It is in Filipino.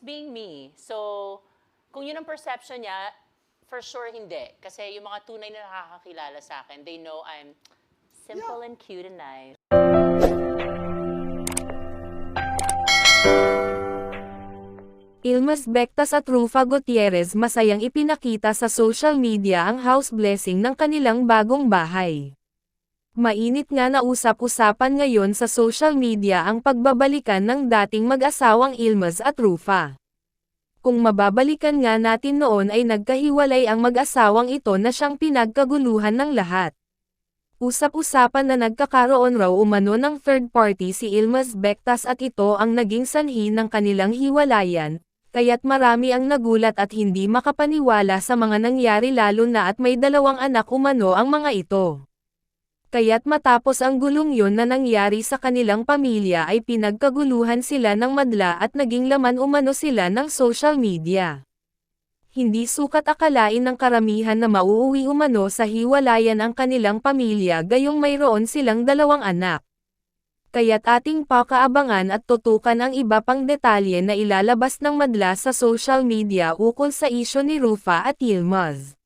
being me. So, kung yun ang perception niya, for sure hindi. Kasi yung mga tunay na nakakakilala sa akin, they know I'm simple and cute and nice. Ilmas Bectas at Rufa Gutierrez masayang ipinakita sa social media ang house blessing ng kanilang bagong bahay. Mainit nga na usap-usapan ngayon sa social media ang pagbabalikan ng dating mag-asawang Ilmas at Rufa. Kung mababalikan nga natin noon ay nagkahiwalay ang mag-asawang ito na siyang pinagkaguluhan ng lahat. Usap-usapan na nagkakaroon raw umano ng third party si Ilmas Bectas at ito ang naging sanhi ng kanilang hiwalayan, kaya't marami ang nagulat at hindi makapaniwala sa mga nangyari lalo na at may dalawang anak umano ang mga ito. Kaya't matapos ang gulong yon na nangyari sa kanilang pamilya ay pinagkaguluhan sila ng madla at naging laman umano sila ng social media. Hindi sukat akalain ng karamihan na mauuwi umano sa hiwalayan ang kanilang pamilya gayong mayroon silang dalawang anak. Kaya't ating pakaabangan at tutukan ang iba pang detalye na ilalabas ng madla sa social media ukol sa isyo ni Rufa at Yilmaz.